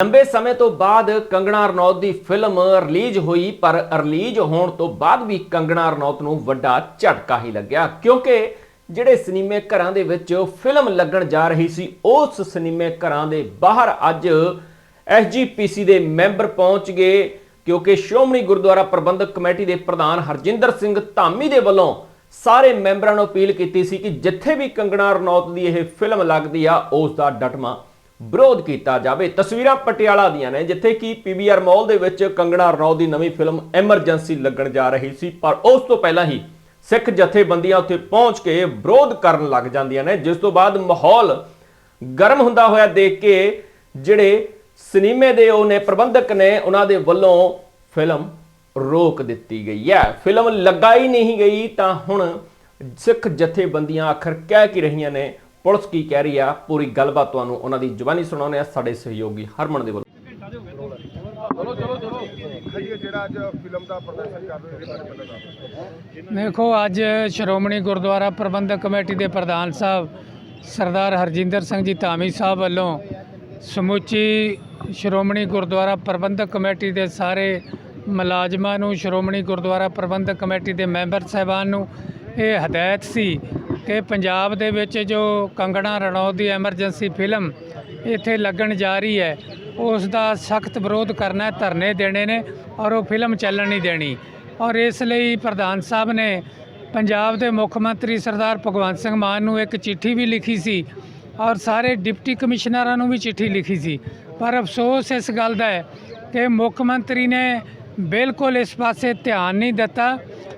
ਲੰਬੇ ਸਮੇਂ ਤੋਂ ਬਾਅਦ ਕੰਗਣਾ ਰਣੌਤ ਦੀ ਫਿਲਮ ਰਿਲੀਜ਼ ਹੋਈ, ਪਰ ਰਿਲੀਜ਼ ਹੋਣ ਤੋਂ ਬਾਅਦ ਵੀ ਕੰਗਣਾ ਰਣੌਤ ਨੂੰ ਵੱਡਾ ਝਟਕਾ ਹੀ ਲੱਗਿਆ, ਕਿਉਂਕਿ ਜਿਹੜੇ ਸਿਨੇਮੇ ਘਰਾਂ ਦੇ ਵਿੱਚ ਫਿਲਮ ਲੱਗਣ ਜਾ ਰਹੀ ਸੀ, ਉਸ ਸਿਨੇਮੇ ਘਰਾਂ ਦੇ ਬਾਹਰ ਅੱਜ ਐਸਜੀਪੀਸੀ ਦੇ ਮੈਂਬਰ ਪਹੁੰਚ ਗਏ, ਕਿਉਂਕਿ ਸ਼੍ਰੋਮਣੀ ਗੁਰਦੁਆਰਾ ਪ੍ਰਬੰਧਕ ਕਮੇਟੀ ਦੇ ਪ੍ਰਧਾਨ ਹਰਜਿੰਦਰ ਸਿੰਘ ਧਾਮੀ ਦੇ ਵੱਲੋਂ ਸਾਰੇ ਮੈਂਬਰਾਂ ਨੂੰ ਅਪੀਲ ਕੀਤੀ ਸੀ ਕਿ ਜਿੱਥੇ ਵੀ ਕੰਗਣਾ ਰਣੌਤ ਦੀ ਇਹ ਫਿਲਮ ਲੱਗਦੀ ਆ, ਉਸ ਦਾ ਡਟਮਾ ਵਿਰੋਧ ਕੀਤਾ ਜਾਵੇ। ਤਸਵੀਰਾਂ ਪਟਿਆਲਾ ਦੀਆਂ ਨੇ, ਜਿੱਥੇ ਕਿ ਪੀਵੀਆਰ ਮਾਲ ਦੇ ਵਿੱਚ ਕੰਗਣਾ ਰਣੌਤ ਦੀ ਨਵੀਂ ਫਿਲਮ ਐਮਰਜੈਂਸੀ ਲੱਗਣ ਜਾ ਰਹੀ ਸੀ। ਪਰ ਉਸ ਤੋਂ ਪਹਿਲਾਂ ਹੀ ਸਿੱਖ ਜਥੇਬੰਦੀਆਂ ਉੱਥੇ ਪਹੁੰਚ ਕੇ ਵਿਰੋਧ ਕਰਨ ਲੱਗ ਜਾਂਦੀਆਂ ਨੇ। ਜਿਸ ਤੋਂ ਬਾਅਦ ਮਾਹੌਲ ਗਰਮ ਹੁੰਦਾ ਹੋਇਆ ਦੇਖ ਕੇ ਜਿਹੜੇ ਸਿਨੇਮੇ ਦੇ ਉਹ ਨੇ ਪ੍ਰਬੰਧਕ ਨੇ, ਉਹਨਾਂ ਦੇ ਵੱਲੋਂ ਫਿਲਮ ਰੋਕ ਦਿੱਤੀ ਗਈ ਹੈ। ਫਿਲਮ ਲਗਾਈ ਨਹੀਂ ਗਈ ਤਾਂ ਹੁਣ ਸਿੱਖ ਜਥੇਬੰਦੀਆਂ ਆਖਰ ਕਹਿ ਕੀ ਰਹੀਆਂ ਨੇ? ਪੁਲਿਸ ਕੀ ਕਹਿ ਰਹੀ ਆ? ਪੂਰੀ ਗੱਲਬਾਤ ਤੁਹਾਨੂੰ ਉਹਨਾਂ ਦੀ ਜ਼ੁਬਾਨੀ ਸੁਣਾਉਂਦੇ ਆ। ਸਾਡੇ ਸਹਿਯੋਗੀ ਹਰਮਨ ਦੇ ਵੱਲੋਂ। ਖਾਈਏ ਜਿਹੜਾ ਅੱਜ ਫਿਲਮ ਦਾ ਪ੍ਰਦਰਸ਼ਨ ਕਰ ਰਹੇ ਹੋ ਇਹਦੇ ਬਾਰੇ ਪਤਾ ਦੇਖੋ ਅੱਜ ਸ਼੍ਰੋਮਣੀ ਗੁਰਦੁਆਰਾ ਪ੍ਰਬੰਧਕ ਕਮੇਟੀ ਦੇ ਪ੍ਰਧਾਨ ਸਾਹਿਬ ਸਰਦਾਰ ਹਰਜਿੰਦਰ ਸਿੰਘ ਜੀ ਧਾਮੀ ਸਾਹਿਬ ਵੱਲੋਂ ਸਮੁੱਚੀ ਸ਼੍ਰੋਮਣੀ ਗੁਰਦੁਆਰਾ ਪ੍ਰਬੰਧਕ ਕਮੇਟੀ ਦੇ ਸਾਰੇ ਮੁਲਾਜ਼ਮਾਂ ਨੂੰ ਸ਼੍ਰੋਮਣੀ ਗੁਰਦੁਆਰਾ ਪ੍ਰਬੰਧਕ ਕਮੇਟੀ ਦੇ ਮੈਂਬਰ ਸਾਹਿਬਾਨ ਨੂੰ ਇਹ ਹਦਾਇਤ ਸੀ ਕਿ ਪੰਜਾਬ ਦੇ ਵਿੱਚ ਜੋ ਕੰਗਣਾ ਰਣੌਤ ਦੀ ਐਮਰਜੈਂਸੀ ਫਿਲਮ ਇੱਥੇ ਲੱਗਣ ਜਾ ਰਹੀ ਹੈ, ਉਸ ਦਾ ਸਖਤ ਵਿਰੋਧ ਕਰਨਾ ਧਰਨੇ ਦੇਣੇ ਨੇ ਔਰ ਉਹ ਫਿਲਮ ਚੱਲਣ ਨਹੀਂ ਦੇਣੀ। ਔਰ ਇਸ ਲਈ ਪ੍ਰਧਾਨ ਸਾਹਿਬ ਨੇ ਪੰਜਾਬ ਦੇ ਮੁੱਖ ਮੰਤਰੀ ਸਰਦਾਰ ਭਗਵੰਤ ਸਿੰਘ ਮਾਨ ਨੂੰ ਇੱਕ ਚਿੱਠੀ ਵੀ ਲਿਖੀ ਸੀ ਔਰ ਸਾਰੇ ਡਿਪਟੀ ਕਮਿਸ਼ਨਰਾਂ ਨੂੰ ਵੀ ਚਿੱਠੀ ਲਿਖੀ ਸੀ। ਪਰ ਅਫਸੋਸ ਇਸ ਗੱਲ ਦਾ ਹੈ ਕਿ ਮੁੱਖ ਮੰਤਰੀ ਨੇ ਬਿਲਕੁਲ ਇਸ ਪਾਸੇ ਧਿਆਨ ਨਹੀਂ ਦਿੱਤਾ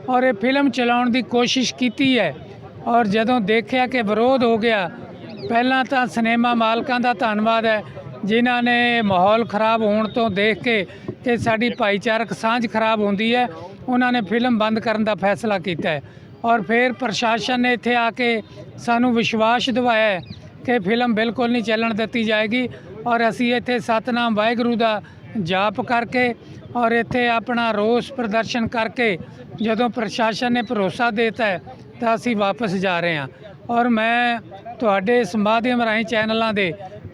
ਔਰ ਇਹ ਫਿਲਮ ਚਲਾਉਣ ਦੀ ਕੋਸ਼ਿਸ਼ ਕੀਤੀ ਹੈ। ਔਰ ਜਦੋਂ ਦੇਖਿਆ ਕਿ ਵਿਰੋਧ ਹੋ ਗਿਆ, ਪਹਿਲਾਂ ਤਾਂ ਸਿਨੇਮਾ ਮਾਲਕਾਂ ਦਾ ਧੰਨਵਾਦ ਹੈ, ਜਿਨ੍ਹਾਂ ਨੇ ਮਾਹੌਲ ਖਰਾਬ ਹੋਣ ਤੋਂ ਦੇਖ ਕੇ ਕਿ ਸਾਡੀ ਭਾਈਚਾਰਕ ਸਾਂਝ ਖਰਾਬ ਹੁੰਦੀ ਹੈ, ਉਹਨਾਂ ਨੇ ਫਿਲਮ ਬੰਦ ਕਰਨ ਦਾ ਫੈਸਲਾ ਕੀਤਾ ਹੈ। ਔਰ ਫਿਰ ਪ੍ਰਸ਼ਾਸਨ ਨੇ ਇੱਥੇ ਆ ਕੇ ਸਾਨੂੰ ਵਿਸ਼ਵਾਸ ਦਿਵਾਇਆ ਕਿ ਫਿਲਮ ਬਿਲਕੁਲ ਨਹੀਂ ਚੱਲਣ ਦਿੱਤੀ ਜਾਏਗੀ ਔਰ ਅਸੀਂ ਇੱਥੇ ਸਤਨਾਮ ਵਾਹਿਗੁਰੂ ਦਾ ਜਾਪ ਕਰਕੇ ਔਰ ਇੱਥੇ ਆਪਣਾ ਰੋਸ ਪ੍ਰਦਰਸ਼ਨ ਕਰਕੇ ਜਦੋਂ ਪ੍ਰਸ਼ਾਸਨ ਨੇ ਭਰੋਸਾ ਦਿੱਤਾ ਤਾਂ ਅਸੀਂ ਵਾਪਸ ਜਾ ਰਹੇ ਹਾਂ। ਔਰ ਮੈਂ ਤੁਹਾਡੇ ਇਸ ਮਾਧਿਅਮ ਰਾਹੀਂ ਚੈਨਲਾਂ ਦੇ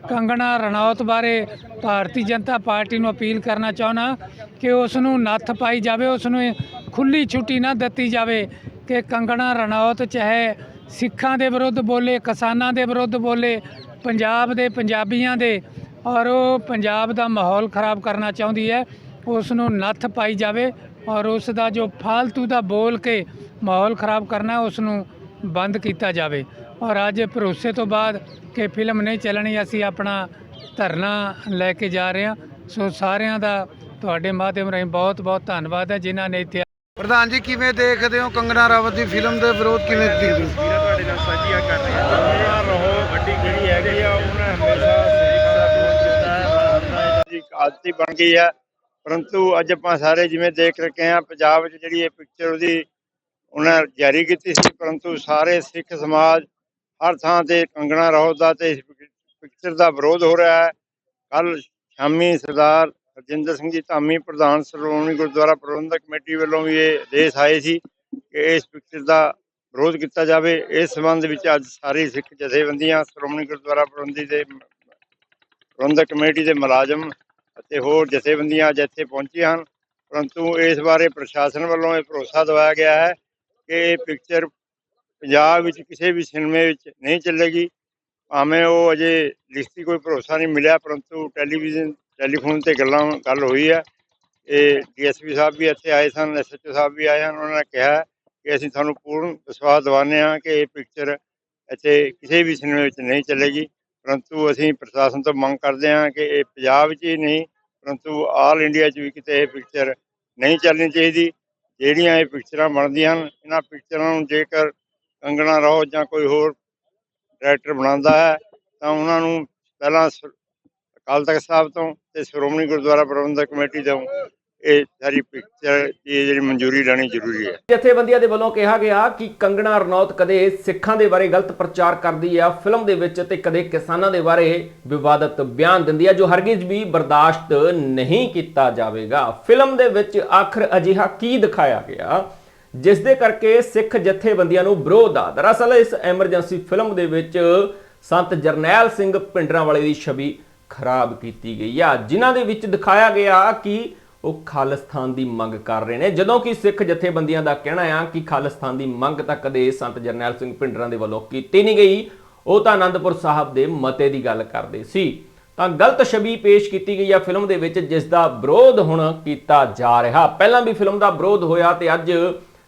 ਕੰਗਣਾ ਰਣੌਤ ਬਾਰੇ ਭਾਰਤੀ ਜਨਤਾ ਪਾਰਟੀ ਨੂੰ ਅਪੀਲ ਕਰਨਾ ਚਾਹੁੰਦਾ ਕਿ ਉਸ ਨੂੰ ਨੱਥ ਪਾਈ ਜਾਵੇ ਉਸ ਨੂੰ ਖੁੱਲੀ ਛੁੱਟੀ ਨਾ ਦਿੱਤੀ ਜਾਵੇ ਕਿ ਕੰਗਣਾ ਰਣੌਤ ਚਾਹੇ ਸਿੱਖਾਂ ਦੇ ਵਿਰੁੱਧ ਬੋਲੇ, ਕਿਸਾਨਾਂ ਦੇ ਵਿਰੁੱਧ ਬੋਲੇ, ਪੰਜਾਬ ਦੇ ਪੰਜਾਬੀਆਂ ਦੇ, ਔਰ ਉਹ ਪੰਜਾਬ ਦਾ ਮਾਹੌਲ ਖਰਾਬ ਕਰਨਾ ਚਾਹੁੰਦੀ ਹੈ ਉਸ ਨੂੰ ਨੱਥ ਪਾਈ ਜਾਵੇ। ਔਰ ਉਸ ਦਾ ਜੋ ਫਾਲਤੂ ਦਾ ਬੋਲ ਕੇ ਮਾਹੌਲ ਖਰਾਬ ਕਰਨਾ ਉਸ ਨੂੰ ਬੰਦ ਕੀਤਾ ਜਾਵੇ। ਔਰ ਅੱਜ ਭਰੋਸੇ ਤੋਂ ਬਾਅਦ ਕਿ ਫਿਲਮ ਨਹੀਂ ਚੱਲਣੀ ਅਸੀਂ ਆਪਣਾ ਧਰਨਾ ਲੈ ਕੇ ਜਾ ਰਹੇ ਹਾਂ। ਸੋ ਸਾਰਿਆਂ ਦਾ ਤੁਹਾਡੇ ਮਾਧਿਅਮ ਰਾਹੀਂ ਬਹੁਤ ਬਹੁਤ ਧੰਨਵਾਦ ਹੈ ਜਿਨ੍ਹਾਂ ਨੇ ਇੱਥੇ ਪ੍ਰਧਾਨ ਜੀ ਕਿਵੇਂ ਦੇਖਦੇ ਹੋ ਕੰਗਨਾ ਰਾਵਤ ਦੀ ਫਿਲਮ ਦੇ ਵਿਰੋਧ ਕਿਵੇਂ ਦੇਖਦੇ ਹੋ ਤੁਹਾਡੇ ਨਾਲ ਸਾਂਝੀਆਂ ਕਰ ਰਹੇ ਹਾਂ ਕੰਗਣਾ ਰਹੋ ਵੱਡੀ ਜਿਹੜੀ ਹੈਗੀ ਆ ਉਹਨੇ ਹਮੇਸ਼ਾ ਜੀ ਆਦਤੀ ਬਣ ਗਈ ਹੈ। ਪਰੰਤੂ ਅੱਜ ਆਪਾਂ ਸਾਰੇ ਜਿਵੇਂ ਦੇਖ ਰਹੇ ਹਾਂ, ਪੰਜਾਬ ਵਿੱਚ ਜਿਹੜੀ ਇਹ ਪਿਕਚਰ ਉਹਦੀ ਉਹਨਾਂ ਜਾਰੀ ਕੀਤੀ ਸੀ, ਪਰੰਤੂ ਸਾਰੇ ਸਿੱਖ ਸਮਾਜ ਹਰ ਥਾਂ ਤੇ ਕੰਗਣਾ ਰਹੋ ਦਾ ਤੇ ਇਸ ਪਿਕਚਰ ਦਾ ਵਿਰੋਧ ਹੋ ਰਿਹਾ ਹੈ। ਕੱਲ ਸ਼ਾਮੀ ਸਰਦਾਰ ਹਰਜਿੰਦਰ ਸਿੰਘ ਜੀ ਧਾਮੀ ਪ੍ਰਧਾਨ ਸ਼੍ਰੋਮਣੀ ਗੁਰਦੁਆਰਾ ਪ੍ਰਬੰਧਕ ਕਮੇਟੀ ਵੱਲੋਂ ਵੀ ਇਹ ਆਦੇਸ਼ ਆਏ ਸੀ ਕਿ ਇਸ ਪਿਕਚਰ ਦਾ ਵਿਰੋਧ ਕੀਤਾ ਜਾਵੇ। ਇਸ ਸੰਬੰਧ ਵਿੱਚ ਅੱਜ ਸਾਰੀ ਸਿੱਖ ਜਥੇਬੰਦੀਆਂ ਸ਼੍ਰੋਮਣੀ ਗੁਰਦੁਆਰਾ ਪ੍ਰਬੰਧੀ ਦੇ, ਪ੍ਰਬੰਧਕ ਕਮੇਟੀ ਦੇ ਮੁਲਾਜ਼ਮ ਅਤੇ ਹੋਰ ਜਥੇਬੰਦੀਆਂ ਅੱਜ ਇੱਥੇ ਪਹੁੰਚੀਆਂ ਹਨ। ਪਰੰਤੂ ਇਸ ਬਾਰੇ ਪ੍ਰਸ਼ਾਸਨ ਵੱਲੋਂ ਇਹ ਭਰੋਸਾ ਦਿਵਾਇਆ ਗਿਆ ਹੈ ਕਿ ਇਹ ਪਿਕਚਰ ਪੰਜਾਬ ਵਿੱਚ ਕਿਸੇ ਵੀ ਸਿਨੇਮੇ ਵਿੱਚ ਨਹੀਂ ਚੱਲੇਗੀ। ਭਾਵੇਂ ਉਹ ਅਜੇ ਲਿਖਤੀ ਕੋਈ ਭਰੋਸਾ ਨਹੀਂ ਮਿਲਿਆ, ਪਰੰਤੂ ਟੈਲੀਵਿਜ਼ਨ ਟੈਲੀਫੋਨ ਤੇ ਗੱਲਾਂ, ਗੱਲ ਹੋਈ ਹੈ। ਇਹ ਡੀਐਸਪੀ ਸਾਹਿਬ ਵੀ ਇੱਥੇ ਆਏ ਸਨ ਐਸਐਚਓ ਸਾਹਿਬ ਵੀ ਆਏ ਹਨ। ਉਹਨਾਂ ਨੇ ਕਿਹਾ ਕਿ ਅਸੀਂ ਤੁਹਾਨੂੰ ਪੂਰਨ ਵਿਸ਼ਵਾਸ ਦਿਵਾਉਂਦੇ ਹਾਂ ਕਿ ਇਹ ਪਿਕਚਰ ਇੱਥੇ ਕਿਸੇ ਵੀ ਸਿਨੇਮੇ ਵਿੱਚ ਨਹੀਂ ਚੱਲੇਗੀ। ਪਰੰਤੂ ਅਸੀਂ ਪ੍ਰਸ਼ਾਸਨ ਤੋਂ ਮੰਗ ਕਰਦੇ ਹਾਂ ਕਿ ਇਹ ਪੰਜਾਬ 'ਚ ਹੀ ਨਹੀਂ, ਪਰੰਤੂ ਆਲ ਇੰਡੀਆ 'ਚ ਵੀ ਕਿਤੇ ਇਹ ਪਿਕਚਰ ਨਹੀਂ ਚੱਲਣੀ ਚਾਹੀਦੀ। ਜਿਹੜੀਆਂ ਇਹ ਪਿਕਚਰਾਂ ਬਣਦੀਆਂ ਹਨ, ਇਹਨਾਂ ਪਿਕਚਰਾਂ ਨੂੰ ਜੇਕਰ ਕੰਗਣਾ ਰਹੋ ਜਾਂ ਕੋਈ ਹੋਰ ਡਾਇਰੈਕਟਰ ਬਣਾਉਂਦਾ ਹੈ, ਤਾਂ ਉਹਨਾਂ ਨੂੰ ਪਹਿਲਾਂ ਸ- ਅਕਾਲ ਤਖਤ ਸਾਹਿਬ ਤੋਂ ਤੇ ਸ਼੍ਰੋਮਣੀ ਗੁਰਦੁਆਰਾ ਪ੍ਰਬੰਧਕ ਕਮੇਟੀ ਤੋਂ ਇਹ ਸਾਰੀ ਪਿਕਚਰ ਦੀ ਜਿਹੜੀ ਮਨਜ਼ੂਰੀ ਲੈਣੀ ਜ਼ਰੂਰੀ ਹੈ। ਜਥੇਬੰਦੀਆਂ ਦੇ ਵੱਲੋਂ ਕਿਹਾ ਗਿਆ ਕਿ ਕੰਗਣਾ ਰਣੌਤ ਕਦੇ ਸਿੱਖਾਂ ਦੇ ਬਾਰੇ ਗਲਤ ਪ੍ਰਚਾਰ ਕਰਦੀ ਆ, ਫਿਲਮ ਦੇ ਵਿੱਚ ਤੇ ਕਦੇ ਕਿਸਾਨਾਂ ਦੇ ਬਾਰੇ ਵਿਵਾਦਤ ਬਿਆਨ ਦਿੰਦੀ ਆ, ਜੋ ਹਰਗਿਜ਼ ਵੀ ਬਰਦਾਸ਼ਤ ਨਹੀਂ ਕੀਤਾ ਜਾਵੇਗਾ। ਫਿਲਮ ਦੇ ਵਿੱਚ ਆਖਰ ਅਜਿਹਾ ਕੀ ਦਿਖਾਇਆ ਗਿਆ? ਜਿਸ ਦੇ ਕਰਕੇ ਸਿੱਖ ਜਥੇਬੰਦੀਆਂ ਨੂੰ ਵਿਰੋਧ ਆ। ਦਰਅਸਲ ਇਸ ਐਮਰਜੈਂਸੀ ਫਿਲਮ ਦੇ ਵਿੱਚ ਸੰਤ ਜਰਨੈਲ ਸਿੰਘ ਪਿੰਡਰਾਂ ਵਾਲੇ ਦੀ ਛਵੀ ਖਰਾਬ ਕੀਤੀ ਗਈ ਆ। ਜਿਨ੍ਹਾਂ ਦੇ ਵਿੱਚ ਦਿਖਾਇਆ ਗਿਆ ਕਿ ਉਹ ਖਾਲਿਸਤਾਨ ਦੀ ਮੰਗ ਕਰ ਰਹੇ ਨੇ। ਜਦੋਂ ਕਿ ਸਿੱਖ ਜਥੇਬੰਦੀਆਂ ਦਾ ਕਹਿਣਾ ਆ ਕਿ ਖਾਲਿਸਤਾਨ ਦੀ ਮੰਗ ਤਾਂ ਕਦੇ ਸੰਤ ਜਰਨੈਲ ਸਿੰਘ ਭਿੰਡਰਾਂ ਦੇ ਵੱਲੋਂ ਕੀਤੀ ਨਹੀਂ ਗਈ, ਉਹ ਤਾਂ ਆਨੰਦਪੁਰ ਸਾਹਿਬ ਦੇ ਮਤੇ ਦੀ ਗੱਲ ਕਰਦੇ ਸੀ। ਤਾਂ ਗਲਤ ਛਵੀ ਪੇਸ਼ ਕੀਤੀ ਗਈ ਆ ਫਿਲਮ ਦੇ ਵਿੱਚ, ਜਿਸ ਦਾ ਵਿਰੋਧ ਹੁਣ ਕੀਤਾ ਜਾ ਰਿਹਾ। ਪਹਿਲਾਂ ਵੀ ਫਿਲਮ ਦਾ ਵਿਰੋਧ ਹੋਇਆ ਤੇ ਅੱਜ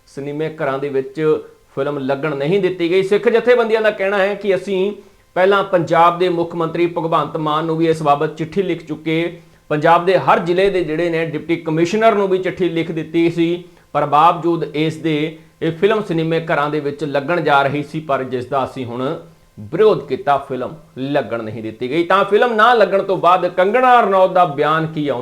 ਸਿਨੇਮੇ ਘਰਾਂ ਦੇ ਵਿੱਚ ਫਿਲਮ ਲੱਗਣ ਨਹੀਂ ਦਿੱਤੀ ਗਈ। ਸਿੱਖ ਜਥੇਬੰਦੀਆਂ ਦਾ ਕਹਿਣਾ ਹੈ ਕਿ ਅਸੀਂ ਪਹਿਲਾਂ ਪੰਜਾਬ ਦੇ ਮੁੱਖ ਮੰਤਰੀ ਭਗਵੰਤ ਮਾਨ ਨੂੰ ਵੀ ਇਸ ਬਾਬਤ ਚਿੱਠੀ ਲਿਖ ਚੁੱਕੇ ਪੰਜਾਬ ਦੇ ਹਰ ਜ਼ਿਲ੍ਹੇ ਦੇ ਜਿਹੜੇ ਨੇ ਡਿਪਟੀ ਕਮਿਸ਼ਨਰ ਨੂੰ ਵੀ ਚਿੱਠੀ ਲਿਖ ਦਿੱਤੀ ਸੀ, ਪਰ ਬਾਵਜੂਦ ਇਸ ਦੇ ਇਹ ਫਿਲਮ ਸਿਨੇਮੇ ਘਰਾਂ ਦੇ ਵਿੱਚ ਲੱਗਣ ਜਾ ਰਹੀ ਸੀ, ਪਰ ਜਿਸ ਦਾ ਅਸੀਂ ਹੁਣ ਵਿਰੋਧ ਕੀਤਾ, ਫਿਲਮ ਲੱਗਣ ਨਹੀਂ ਦਿੱਤੀ ਗਈ। ਤਾਂ ਫਿਲਮ ਨਾ ਲੱਗਣ ਤੋਂ ਬਾਅਦ ਕੰਗਣਾ ਰਣੌਤ ਦਾ ਬਿਆਨ ਕੀ ਆਉਂਦਾ?